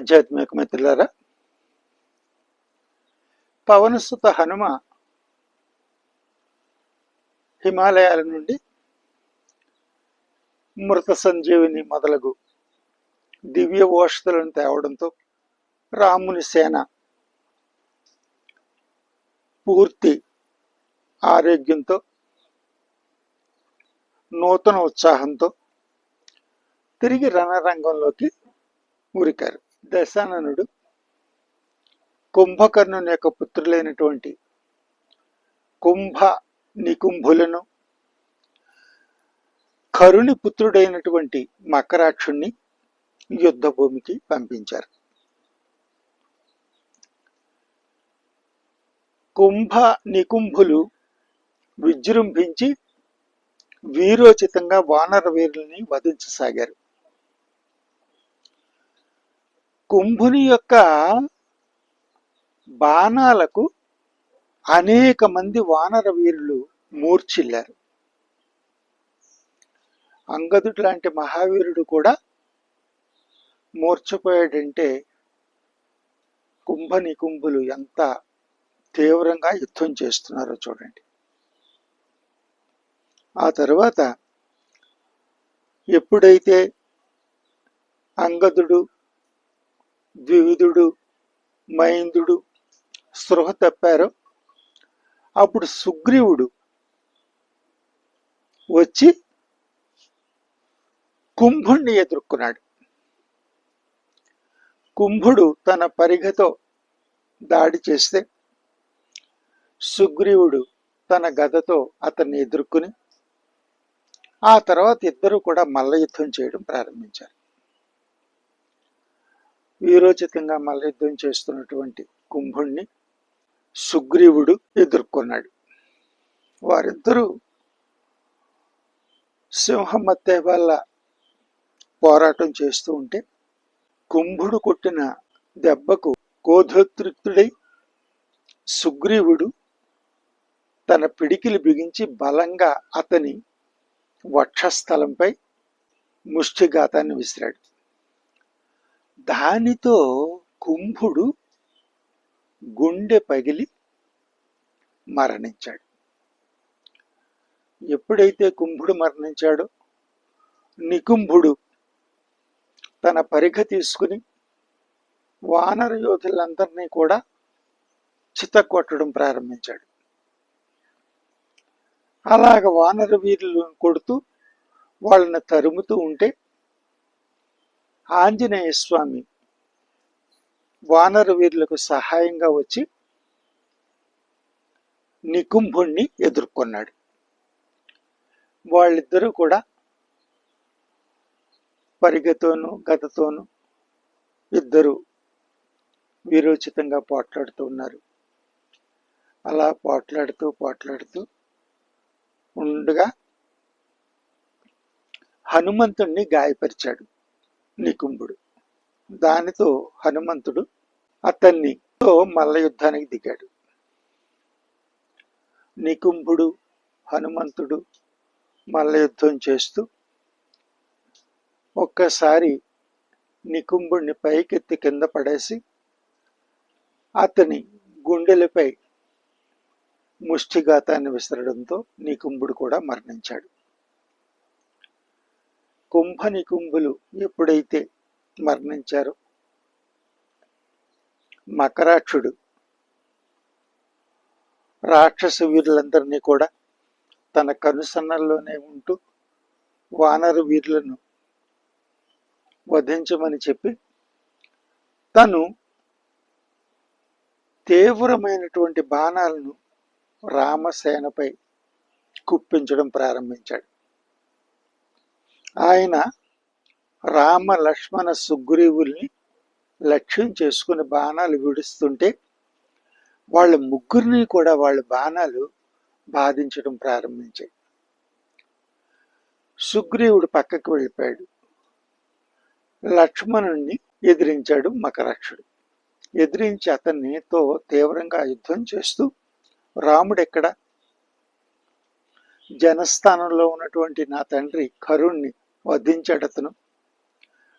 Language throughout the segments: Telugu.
ఆధ్యాత్మిక మిత్రులారా పవనసుత హనుమ హిమాలయాల నుండి మృత సంజీవిని మొదలగు దివ్య ఓషధులను తేవడంతో రాముని సేన పూర్తి ఆరోగ్యంతో నూతన ఉత్సాహంతో తిరిగి రణరంగంలోకి ఉరికారు దశాననుడు కుంభకర్ణుని యొక్క పుత్రులైనటువంటి కుంభ నికుంభులను కరుణి పుత్రుడైనటువంటి మకరాక్షుణ్ణి యుద్ధ భూమికి పంపించారు. కుంభ నికుంభులు విజృంభించి వీరోచితంగా వానర వీరుల్ని వధించసాగారు. కుంభుని యొక్క బాణాలకు అనేక మంది వానర వీరులు మూర్చిల్లారు అంగదుడు లాంటి మహావీరుడు కూడా మూర్చపోయాడంటే కుంభ నికుంభులు ఎంత తీవ్రంగా యుద్ధం చేస్తున్నారో చూడండి. ఆ తర్వాత ఎప్పుడైతే అంగదుడు ద్విధుడు మైందుడు స్పృహ తప్పారో. అప్పుడు సుగ్రీవుడు వచ్చి కుంభుణ్ణి ఎదుర్కొన్నాడు. కుంభుడు తన పరిఘతో దాడి చేస్తే సుగ్రీవుడు తన గదతో అతన్ని ఎదుర్కొని ఆ తర్వాత ఇద్దరు కూడా మల్ల యుద్ధం చేయడం ప్రారంభించారు. వీరోచితంగా మల్లయుద్ధం చేస్తున్నటువంటి కుంభుణ్ణి సుగ్రీవుడు ఎదుర్కొన్నాడు. వారిద్దరూ సింహమత్తె వల్ల పోరాటం చేస్తూ ఉంటే కుంభుడు కొట్టిన దెబ్బకు కోధోతృప్తుడై సుగ్రీవుడు తన పిడికిలు బిగించి బలంగా అతని వక్షస్థలంపై ముష్టిఘాతాన్ని విసిరాడు. దానితో కుంభుడు గుండె పగిలి మరణించాడు. ఎప్పుడైతే కుంభుడు మరణించాడో నికుంభుడు తన పరిఘ తీసుకుని వానర యోధులందరినీ కూడా చితకొట్టడం ప్రారంభించాడు. అలాగ వానర వీరులను కొడుతూ వాళ్ళని తరుముతూ ఉంటే ఆంజనేయ స్వామి వానర వీరులకు సహాయంగా వచ్చి నికుంభుణ్ణి ఎదుర్కొన్నాడు. వాళ్ళిద్దరూ కూడా పరిగెతోనూ గతతోనూ ఇద్దరు వీరోచితంగా పోట్లాడుతూ ఉన్నారు. అలా పోట్లాడుతూ పోట్లాడుతూ ఉండగా హనుమంతుణ్ణి గాయపరిచాడు. నికుంభుడు. దానితో హనుమంతుడు అతన్ని తో మల్ల యుద్ధానికి దిగాడు. నికుంభుడు హనుమంతుడు మల్ల యుద్ధం చేస్తూ ఒక్కసారి నికుంభుడిని పైకెత్తి కింద పడేసి అతని గుండెలపై ముష్టిఘాతాన్ని విసరడంతో నికుంభుడు కూడా మరణించాడు. కుంభ నికుంభులు ఎప్పుడైతే మరణించారో. మకరాక్షుడు రాక్షస వీరులందరినీ కూడా తన కనుసన్నల్లోనే ఉంటూ వానర వీరులను వధించమని చెప్పి తను తీవ్రమైనటువంటి బాణాలను రామసేనపై కుప్పించడం ప్రారంభించాడు. ఆయన రామ లక్ష్మణ సుగ్రీవుల్ని లక్ష్యం చేసుకుని బాణాలు విడుస్తుంటే వాళ్ళ ముగ్గురిని కూడా వాళ్ళ బాణాలు బాధించడం ప్రారంభించాయి. సుగ్రీవుడు పక్కకు వెళ్ళిపోయాడు. లక్ష్మణుణ్ణి ఎదిరించాడు మకరక్షుడు. ఎదిరించి అతన్నితో తీవ్రంగా యుద్ధం చేస్తూ రాముడు ఎక్కడ? జనస్థానంలో ఉన్నటువంటి నా తండ్రి కరుణ్ణి వధించాడు అతను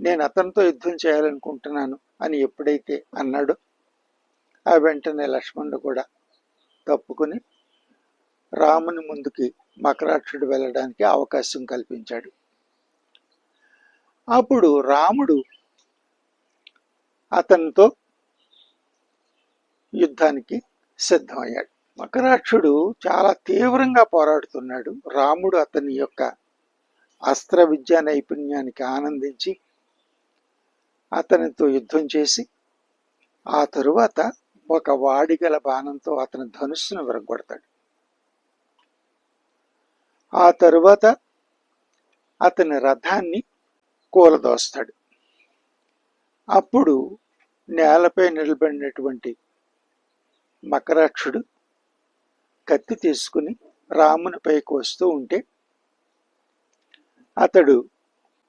నేను అతనితో యుద్ధం చేయాలనుకుంటున్నాను అని ఎప్పుడైతే అన్నాడో ఆ వెంటనే లక్ష్మణుడు కూడా తప్పుకుని రాముని ముందుకి మకరాక్షుడు వెళ్ళడానికి అవకాశం కల్పించాడు. అప్పుడు రాముడు అతనితో యుద్ధానికి సిద్ధమయ్యాడు. మకరాక్షుడు చాలా తీవ్రంగా పోరాడుతున్నాడు. రాముడు అతని యొక్క అస్త్ర విద్యా నైపుణ్యానికి ఆనందించి అతనితో యుద్ధం చేసి ఆ తరువాత ఒక వాడిగల బాణంతో అతని ధనుస్సును విరగొడతాడు ఆ తరువాత అతని రథాన్ని కూలదోస్తాడు. అప్పుడు నేలపై నిలబడినటువంటి మకరాక్షుడు కత్తి తీసుకుని రామునిపైకి వస్తూ ఉంటే అతడు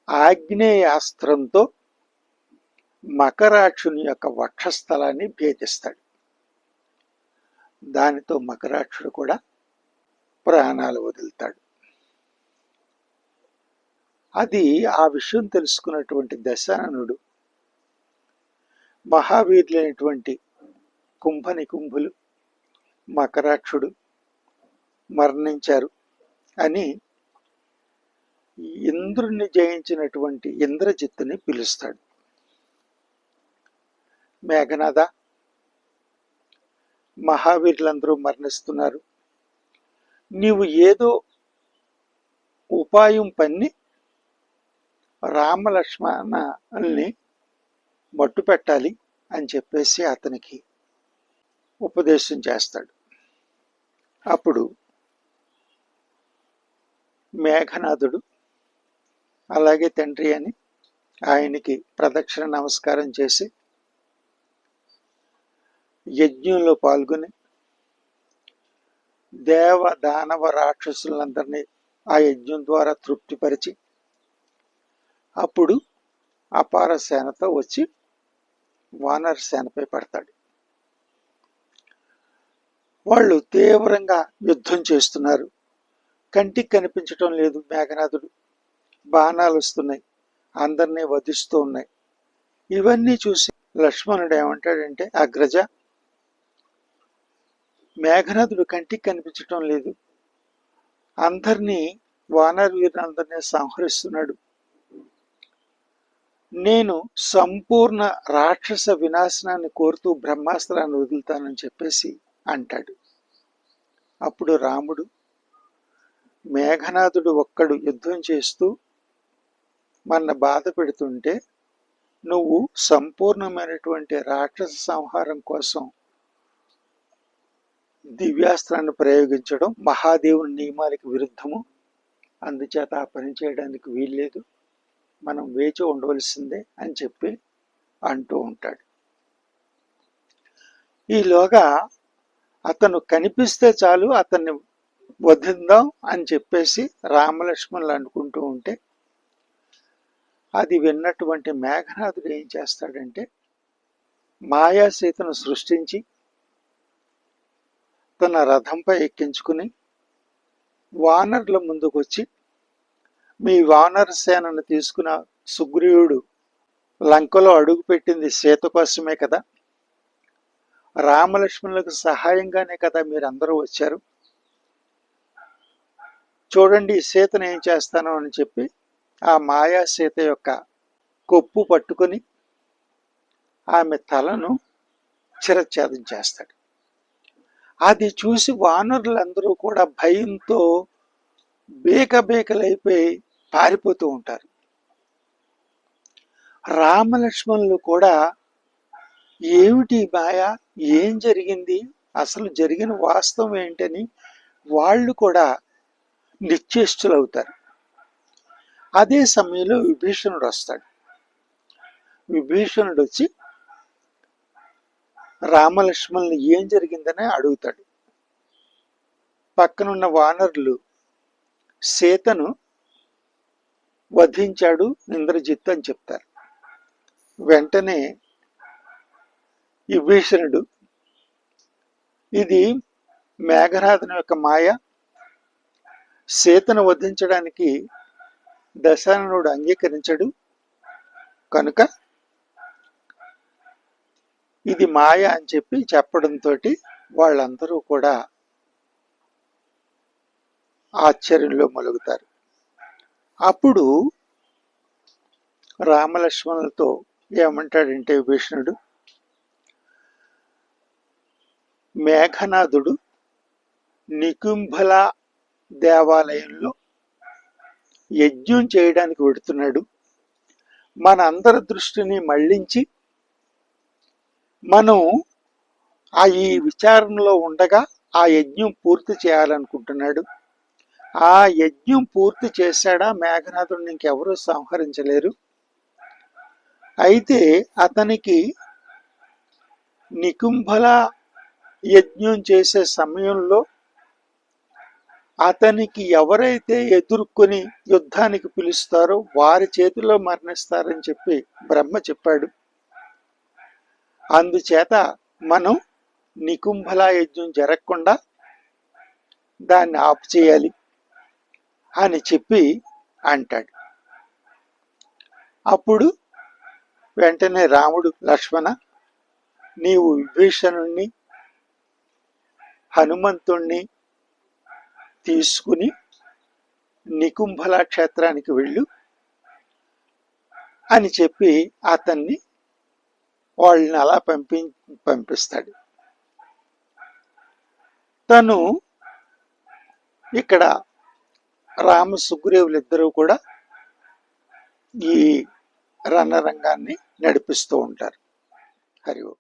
ఆగ్నేయాస్త్రంతో మకరాక్షుని యొక్క వక్షస్థలాన్ని భేదిస్తాడు. దానితో మకరాక్షుడు కూడా ప్రాణాలు వదులుతాడు. అది ఆ విషయం తెలుసుకున్నటువంటి దశాననుడు మహావీరులైనటువంటి కుంభని కుంభులు మకరాక్షుడు మరణించారు అని ఇంద్రుణ్ణి జయించినటువంటి ఇంద్రజిత్తుని పిలుస్తాడు. మేఘనాథ మహావీరులందరూ మరణిస్తున్నారు. నీవు ఏదో ఉపాయం పన్ని రామలక్ష్మణల్ని మట్టు పెట్టాలి అని చెప్పేసి అతనికి ఉపదేశం చేస్తాడు. అప్పుడు మేఘనాథుడు అలాగే తండ్రి అని ఆయనకి ప్రదక్షిణ నమస్కారం చేసి యజ్ఞంలో పాల్గొని దేవ దానవ రాక్షసులందరినీ ఆ యజ్ఞం ద్వారా తృప్తిపరిచి అప్పుడు అపార సేనతో వచ్చి వానర సేనపై పడతాడు. వాళ్ళు తీవ్రంగా యుద్ధం చేస్తున్నారు. కంటికి కనిపించటం లేదు మేఘనాథుడు. బాణాలు వస్తున్నాయి అందరినీ వధిస్తూ ఉన్నాయి. ఇవన్నీ చూసి లక్ష్మణుడు ఏమంటాడంటే అగ్రజ మేఘనాథుడు కంటికి కనిపించటం లేదు. అందరినీ వానర వీరులందరినీ సంహరిస్తున్నాడు. నేను సంపూర్ణ రాక్షస వినాశనాన్ని కోరుతూ బ్రహ్మాస్త్రాన్ని వదులుతానని చెప్పేసి అంటాడు. అప్పుడు రాముడు మేఘనాథుడు ఒక్కడు యుద్ధం చేస్తూ మన బాధ పెడుతుంటే నువ్వు సంపూర్ణమైనటువంటి రాక్షస సంహారం కోసం దివ్యాస్త్రాన్ని ప్రయోగించడం మహాదేవుని నియమాలకు విరుద్ధము. అందుచేత ఆ పని చేయడానికి వీల్లేదు. మనం వేచి ఉండవలసిందే అని చెప్పి అంటూ ఉంటాడు. ఈలోగా అతను కనిపిస్తే చాలు అతన్ని వధిద్దాం అని చెప్పేసి రామలక్ష్మణులు అనుకుంటూ ఉంటే అది విన్నటువంటి మేఘనాథుడు ఏం చేస్తాడంటే మాయాసీతను సృష్టించి తన రథంపై ఎక్కించుకుని వానర్ల ముందుకొచ్చి మీ వానర సేనను తీసుకున్న సుగ్రీవుడు లంకలో అడుగుపెట్టింది సీత కోసమే కదా. రామలక్ష్మణులకు సహాయంగానే కదా మీరందరూ వచ్చారు. చూడండి ఈ సీతను ఏం చేస్తాను అని చెప్పి ఆ మాయా సీత యొక్క కొప్పు పట్టుకొని ఆమె తలను చిరఛేదం చేస్తాడు. అది చూసి వానరులందరూ కూడా భయంతో బేక బేకలైపోయి పారిపోతూ ఉంటారు. రామలక్ష్మణులు కూడా ఏమిటి ఈ మాయ? ఏం జరిగింది? అసలు జరిగిన వాస్తవం ఏంటని వాళ్ళు కూడా నిశ్చేష్టులవుతారు. అదే సమయంలో విభీషణుడు వస్తాడు. విభీషణుడు వచ్చి రామలక్ష్మణులు ఏం జరిగిందని అడుగుతాడు. పక్కనున్న వానరులు సీతను వధించాడు ఇంద్రజిత్ అని చెప్తారు. వెంటనే విభీషణుడు ఇది మేఘనాథుని యొక్క మాయ. సీతను వధించడానికి దశాననుడు అంగీకరించడు. కనుక ఇది మాయ అని చెప్పి చెప్పడంతో వాళ్ళందరూ కూడా ఆశ్చర్యంలో మొలుగుతారు. అప్పుడు రామలక్ష్మణులతో ఏమంటాడంటే విష్ణుడు మేఘనాథుడు నికుంభల దేవాలయంలో యజ్ఞం చేయడానికి వెడుతున్నాడు. మన అందరి దృష్టిని మళ్ళించి మనం ఆ ఈ విచారణలో ఉండగా ఆ యజ్ఞం పూర్తి చేయాలనుకుంటున్నాడు. ఆ యజ్ఞం పూర్తి చేశాడా? మేఘనాథుడిని ఇంకెవరూ సంహరించలేరు. అయితే అతనికి నికుంభల యజ్ఞం చేసే సమయంలో అతనికి ఎవరైతే ఎదుర్కొని యుద్ధానికి పిలుస్తారో వారి చేతిలో మరణిస్తారని చెప్పి బ్రహ్మ చెప్పాడు. అందుచేత మనం నికుంభల యజ్ఞం జరగకుండా దాన్ని ఆపు చేయాలి అని చెప్పి అంటాడు. అప్పుడు వెంటనే రాముడు లక్ష్మణ నీవు విభీషణుణ్ణి హనుమంతుణ్ణి తీసుకుని నికుంభల క్షేత్రానికి వెళ్ళు అని చెప్పి అతన్ని వాళ్ళని అలా పంపి పంపిస్తాడు. తను ఇక్కడ రామ సుగ్రీవులు ఇద్దరు కూడా ఈ రణరంగాన్ని నడిపిస్తూ ఉంటారు. హరి ఓం.